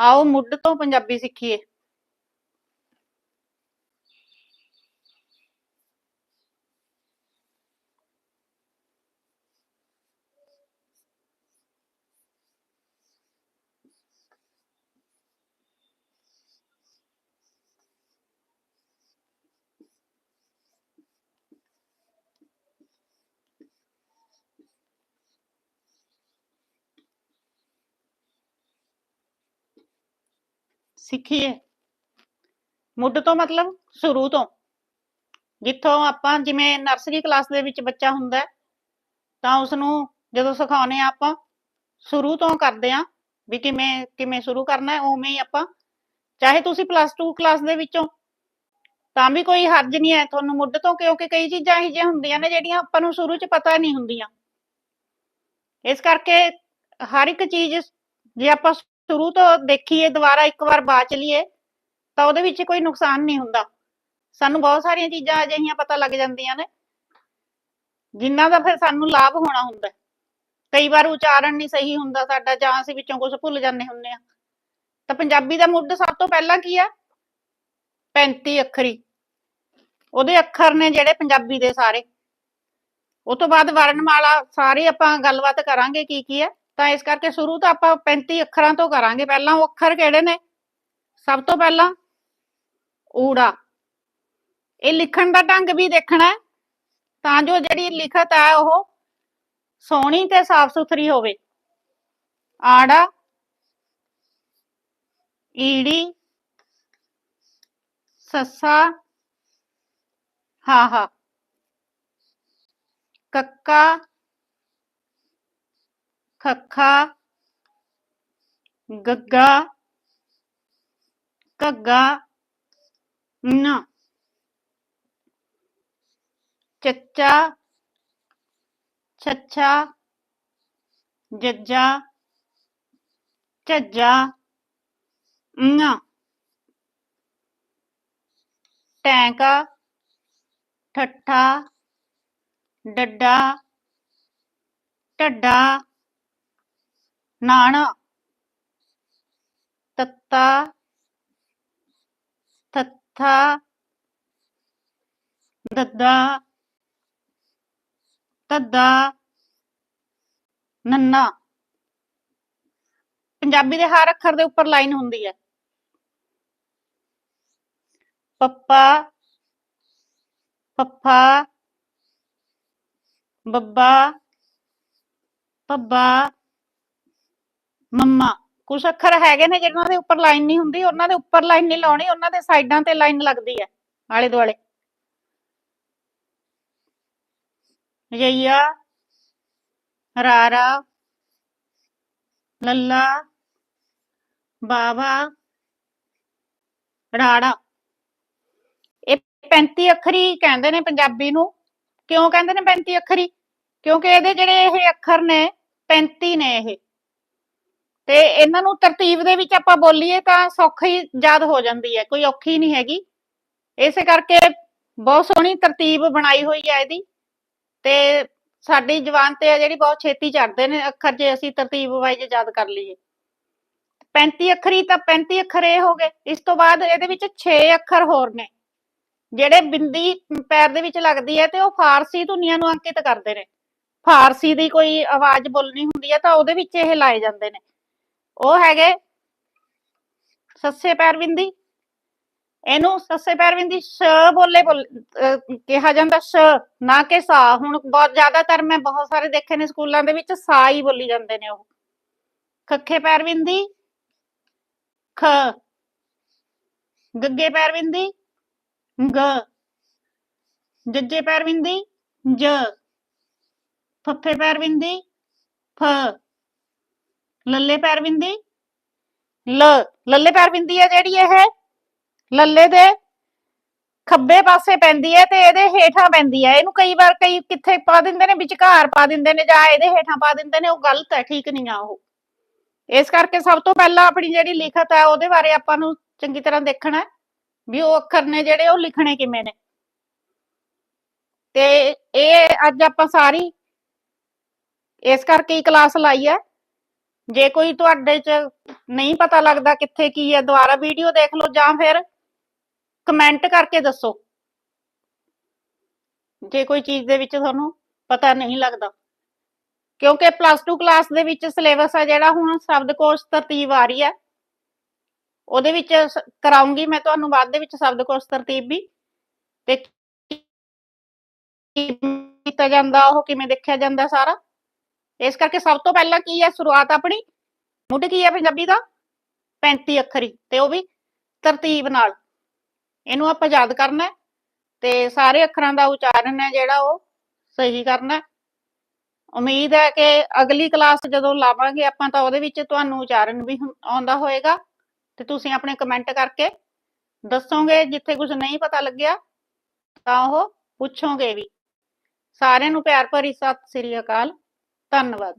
ਆਓ ਮੁੱਢ ਤੋਂ ਪੰਜਾਬੀ ਸਿੱਖੀਏ। ਸਿੱਖੀਏ ਮੁੱਢ ਤੋਂ ਮਤਲਬ ਸ਼ੁਰੂ ਤੋਂ। ਜਿੱਥੋਂ ਆਪਾਂ ਜਿਵੇਂ ਨਰਸਰੀ ਕਲਾਸ ਦੇ ਵਿੱਚ ਬੱਚਾ ਹੁੰਦਾ ਤਾਂ ਉਸ ਨੂੰ ਜਦੋਂ ਸਿਖਾਉਂਦੇ ਆ ਆਪਾਂ, ਸ਼ੁਰੂ ਤੋਂ ਕਰਦੇ ਆ ਵੀ ਕਿਵੇਂ ਕਿਵੇਂ ਸ਼ੁਰੂ ਕਰਨਾ ਹੈ, ਉਵੇਂ ਹੀ ਆਪਾਂ, ਚਾਹੇ ਤੁਸੀਂ ਪਲੱਸ 2 ਕਲਾਸ ਦੇ ਵਿੱਚੋਂ, ਤਾਂ ਵੀ ਕੋਈ ਹਰਜ ਨਹੀਂ ਹੈ ਤੁਹਾਨੂੰ ਮੁੱਢ ਤੋਂ, ਕਿਉਂਕਿ ਕਈ ਚੀਜ਼ਾਂ ਇਹੋ ਜਿਹੀਆਂ ਹੁੰਦੀਆਂ ਨੇ ਜਿਹੜੀਆਂ ਆਪਾਂ ਨੂੰ ਸ਼ੁਰੂ 'ਚ ਪਤਾ ਨਹੀਂ ਹੁੰਦੀਆਂ। ਇਸ ਕਰਕੇ ਹਰ ਇੱਕ ਚੀਜ਼ ਜੇ ਆਪਾਂ ਸ਼ੁਰੂ ਤੋਂ ਦੇਖੀਏ, ਦੁਬਾਰਾ ਇੱਕ ਵਾਰ ਬਾਚ ਲਈਏ, ਤਾਂ ਉਹਦੇ ਵਿੱਚ ਕੋਈ ਨੁਕਸਾਨ ਨਹੀਂ ਹੁੰਦਾ। ਸਾਨੂੰ ਬਹੁਤ ਸਾਰੀਆਂ ਚੀਜ਼ਾਂ ਅਜਿਹੀਆਂ ਪਤਾ ਲੱਗ ਜਾਂਦੀਆਂ ਨੇ ਜਿਨ੍ਹਾਂ ਦਾ ਫਿਰ ਸਾਨੂੰ ਲਾਭ ਹੋਣਾ ਹੁੰਦਾ ਕਈ ਵਾਰ ਉਚਾਰਨ ਨਹੀਂ ਸਹੀ ਹੁੰਦਾ ਸਾਡਾ, ਜਾਂ ਅਸੀਂ ਵਿੱਚੋਂ ਕੁਝ ਭੁੱਲ ਜਾਂਦੇ ਹੁੰਦੇ ਆ ਤਾਂ ਪੰਜਾਬੀ ਦਾ ਮੁੱਢ ਸਭ ਤੋਂ ਪਹਿਲਾਂ ਕੀ ਆ 35 ਅੱਖਰੀ। ਉਹਦੇ ਅੱਖਰ ਨੇ ਜਿਹੜੇ ਪੰਜਾਬੀ ਦੇ ਸਾਰੇ। ਉਹ ਤੋਂ ਬਾਅਦ ਵਰਣਮਾਲਾ, ਸਾਰੇ ਆਪਾਂ ਗੱਲਬਾਤ ਕਰਾਂਗੇ ਕੀ ਕੀ ਹੈ। ਤਾਂ ਇਸ ਕਰਕੇ ਸ਼ੁਰੂ ਤੋਂ ਆਪਾਂ 35 ਅੱਖਰਾਂ ਤੋਂ ਕਰਾਂਗੇ। ਪਹਿਲਾਂ ਉਹ ਅੱਖਰ ਕਿਹੜੇ ਨੇ? ਸਭ ਤੋਂ ਪਹਿਲਾਂ ਊੜਾ। ਇਹ ਲਿਖਣ ਦਾ ਢੰਗ ਵੀ ਦੇਖਣਾ ਤਾਂ ਜੋ ਜਿਹੜੀ ਲਿਖਤ ਹੈ ਉਹ ਸੋਹਣੀ ਤੇ ਸਾਫ਼ ਸੁਥਰੀ ਹੋਵੇ। ਆੜਾ, ਈੜੀ, ਸੱਸਾ, ਹਾਹਾ, ਕੱਕਾ ਖੱਖਾ ਗੱਗਾ ਘੱਗਾ ਨਾ। ਚੱਚਾ ਛੱਛਾ ਜੱਜਾ ਝੱਜਾ ਨਾ। ਟੈਂਕਾ ਠੱਠਾ ਡੱਡਾ ਢੱਡਾ। ਨਾਣਾ ਤੱਤਾ ਥੱਥਾ ਦੱਦਾ ਤੱਦਾ ਨੰਨਾ। ਪੰਜਾਬੀ ਦੇ ਹਰ ਅੱਖਰ ਦੇ ਉੱਪਰ ਲਾਈਨ ਹੁੰਦੀ ਹੈ। ਪੱਪਾ ਪੱਪਾ ਬੱਬਾ, ਪੱਬਾ। ਮੰਮਾ ਕੁਝ ਅੱਖਰ ਹੈਗੇ ਨੇ ਜਿਹਨਾਂ ਦੇ ਉੱਪਰ ਲਾਈਨ ਨਹੀਂ ਹੁੰਦੀ, ਉਹਨਾਂ ਦੇ ਉੱਪਰ ਲਾਈਨ ਨਹੀਂ ਲਾਉਣੀ, ਉਹਨਾਂ ਦੇ ਸਾਈਡਾਂ ਤੇ ਲਾਈਨ ਲੱਗਦੀ ਹੈ, ਆਲੇ ਦੁਆਲੇ। ਯਈਆ ਰਾਰਾ, ਲੱਲਾ, ਬਾਵਾ, ਰਾੜਾ। ਇਹ 35 ਅੱਖਰੀ ਕਹਿੰਦੇ ਨੇ ਪੰਜਾਬੀ ਨੂੰ। ਕਿਉਂ ਕਹਿੰਦੇ ਨੇ 35 ਅੱਖਰੀ? ਕਿਉਂਕਿ ਇਹਦੇ ਜਿਹੜੇ ਇਹ ਅੱਖਰ ਨੇ 35 ਨੇ ਇਹ। ਤੇ ਇਹਨਾਂ ਨੂੰ ਤਰਤੀਬ ਦੇ ਵਿੱਚ ਆਪਾਂ ਬੋਲੀਏ ਤਾਂ ਸੌਖੀ ਯਾਦ ਹੋ ਜਾਂਦੀ ਹੈ, ਕੋਈ ਔਖੀ ਨਹੀਂ ਹੈਗੀ। ਇਸੇ ਕਰਕੇ ਬਹੁਤ ਸੋਹਣੀ ਤਰਤੀਬ ਬਣਾਈ ਹੋਈ ਹੈ ਇਹਦੀ। ਤੇ ਸਾਡੀ ਜ਼ੁਬਾਨ ਤੇ ਜਿਹੜੀ ਬਹੁਤ ਛੇਤੀ ਚੜਦੇ ਨੇ ਅੱਖਰ ਜੇ ਅਸੀਂ ਤਰਤੀਬ ਵਾਈਜ਼ ਯਾਦ ਕਰ ਲਈਏ। 35 ਅੱਖਰੀ ਤਾਂ 35 ਅੱਖਰ ਇਹ ਹੋ ਗਏ। ਇਸ ਤੋਂ ਬਾਅਦ ਇਹਦੇ ਵਿੱਚ 6 ਅੱਖਰ ਹੋਰ ਨੇ। ਜਿਹੜੇ ਬਿੰਦੀ ਪੈਰ ਦੇ ਵਿੱਚ ਲੱਗਦੀ ਹੈ ਤੇ ਉਹ ਫਾਰਸੀ ਧੁਨੀਆਂ ਨੂੰ ਅੰਕਿਤ ਕਰਦੇ ਨੇ। ਫਾਰਸੀ ਦੀ ਕੋਈ ਆਵਾਜ਼ ਬੋਲਣੀ ਹੁੰਦੀ ਹੈ ਤਾਂ ਉਹਦੇ ਵਿੱਚ ਇਹ ਲਾਏ ਜਾਂਦੇ ਨੇ। ਉਹ ਹੈਗੇ ਸੱਸੇ ਪੈਰ ਬਿੰਦੀ ਇਹਨੂੰ ਸੱਸੇ ਪੈਰ ਬਿੰਦੀ ਸ਼ ਬੋਲੇ ਕਿਹਾ ਜਾਂਦਾ ਸ਼, ਨਾ ਕਿ ਸਾ। ਹੁਣ ਬਹੁਤ ਜ਼ਿਆਦਾਤਰ ਮੈਂ ਬਹੁਤ ਸਾਰੇ ਦੇਖੇ ਨੇ ਸਕੂਲਾਂ ਦੇ ਵਿੱਚ ਸਾ ਹੀ ਬੋਲੀ ਜਾਂਦੇ ਨੇ ਉਹ। ਖੱਖੇ ਪੈਰ ਬਿੰਦੀ ਖ। ਗੱਗੇ ਪੈਰ ਬਿੰਦੀ ਗ। ਜੱਜੇ ਪੈਰ ਬਿੰਦੀ ਜ। ਫੱਫੇ ਪੈਰ ਬਿੰਦੀ ਫ। ਲੱਲੇ ਪੈਰ ਬਿੰਦੀ ਲ, ਲੱਲੇ ਪੈਰ ਬਿੰਦੀ ਹੈ ਜਿਹੜੀ ਇਹ? ਲੱਲੇ ਦੇ ਖੱਬੇ ਪਾਸੇ ਪੈਂਦੀ ਹੈ ਤੇ ਇਹਦੇ ਹੇਠਾਂ ਪੈਂਦੀ ਹੈ। ਇਹਨੂੰ ਕਈ ਵਾਰ ਕਈ ਕਿੱਥੇ ਪਾ ਦਿੰਦੇ ਨੇ, ਵਿਚਕਾਰ ਪਾ ਦਿੰਦੇ ਨੇ ਜਾਂ ਇਹਦੇ ਹੇਠਾਂ ਪਾ ਦਿੰਦੇ ਨੇ, ਉਹ ਗਲਤ ਹੈ, ਠੀਕ ਨਹੀਂ ਆ ਉਹ। ਇਸ ਕਰਕੇ ਸਭ ਤੋਂ ਪਹਿਲਾਂ ਆਪਣੀ ਜਿਹੜੀ ਲਿਖਤ ਹੈ, ਉਹਦੇ ਬਾਰੇ ਆਪਾਂ ਨੂੰ ਚੰਗੀ ਤਰ੍ਹਾਂ ਦੇਖਣਾ ਵੀ ਉਹ ਅੱਖਰ ਨੇ ਜਿਹੜੇ, ਉਹ ਲਿਖਣੇ ਕਿਵੇਂ ਨੇ। ਤੇ ਇਹ ਅੱਜ ਆਪਾਂ ਸਾਰੀ ਇਸ ਕਰਕੇ ਹੀ ਕਲਾਸ ਲਾਈ ਹੈ। ਜੇ ਕੋਈ ਤੁਹਾਡੇ ਚ ਨਹੀਂ ਪਤਾ ਲੱਗਦਾ ਕਿੱਥੇ ਕੀ ਹੈ ਦੁਬਾਰਾ ਵੀਡੀਓ ਦੇਖ ਲਓ ਜਾਂ ਫਿਰ ਕਮੈਂਟ ਕਰਕੇ ਦੱਸੋ। ਜੇ ਕੋਈ ਚੀਜ਼ ਦੇ ਵਿੱਚ ਤੁਹਾਨੂੰ ਪਤਾ ਨਹੀਂ ਲੱਗਦਾ। ਕਿਉਂਕਿ ਪਲੱਸ 2 ਕਲਾਸ ਦੇ ਵਿੱਚ ਸਿਲੇਬਸ ਆ ਜਿਹੜਾ ਹੁਣ ਸ਼ਬਦਕੋਸ਼ ਤਰਤੀਬ ਆ ਰਹੀ ਹੈ ਉਹਦੇ ਵਿੱਚ ਸ- ਕਰਾਉਂਗੀ ਮੈਂ ਤੁਹਾਨੂੰ, ਬਾਅਦ ਦੇ ਵਿੱਚ ਸ਼ਬਦਕੋਸ਼ ਤਰਤੀਬ ਵੀ। ਤੇ ਕੀਤਾ ਜਾਂਦਾ, ਉਹ ਕਿਵੇਂ ਦੇਖਿਆ ਜਾਂਦਾ ਸਾਰਾ। ਇਸ ਕਰਕੇ ਸਭ ਤੋਂ ਪਹਿਲਾਂ ਕੀ ਹੈ ਸ਼ੁਰੂਆਤ ਆਪਣੀ? ਮੁੱਢ ਕੀ ਹੈ ਪੰਜਾਬੀ ਦਾ? 35 ਅੱਖਰੀ ਤੇ ਉਹ ਵੀ ਤਰਤੀਬ ਨਾਲ। ਇਹਨੂੰ ਆਪਾਂ ਯਾਦ ਕਰਨਾ ਹੈ ਤੇ ਸਾਰੇ ਅੱਖਰਾਂ ਦਾ ਉਚਾਰਨ ਹੈ ਜਿਹੜਾ ਉਹ ਸਹੀ ਕਰਨਾ ਹੈ। ਉਮੀਦ ਹੈ ਕਿ ਅਗਲੀ ਕਲਾਸ ਜਦੋਂ ਲਾਵਾਂਗੇ ਆਪਾਂ ਤਾਂ ਉਹਦੇ ਵਿੱਚ ਤੁਹਾਨੂੰ ਉਚਾਰਨ ਵੀ ਆਉਂਦਾ ਹੋਏਗਾ। ਤੇ ਤੁਸੀਂ ਆਪਣੇ ਕਮੈਂਟ ਕਰਕੇ ਦੱਸੋਗੇ, ਜਿੱਥੇ ਕੁਝ ਨਹੀਂ ਪਤਾ ਲੱਗਿਆ ਤਾਂ ਉਹ ਪੁੱਛੋਗੇ ਵੀ। ਸਾਰਿਆਂ ਨੂੰ ਪਿਆਰ ਭਰੀ ਸਤਿ ਸ੍ਰੀ ਅਕਾਲ। ਧੰਨਵਾਦ।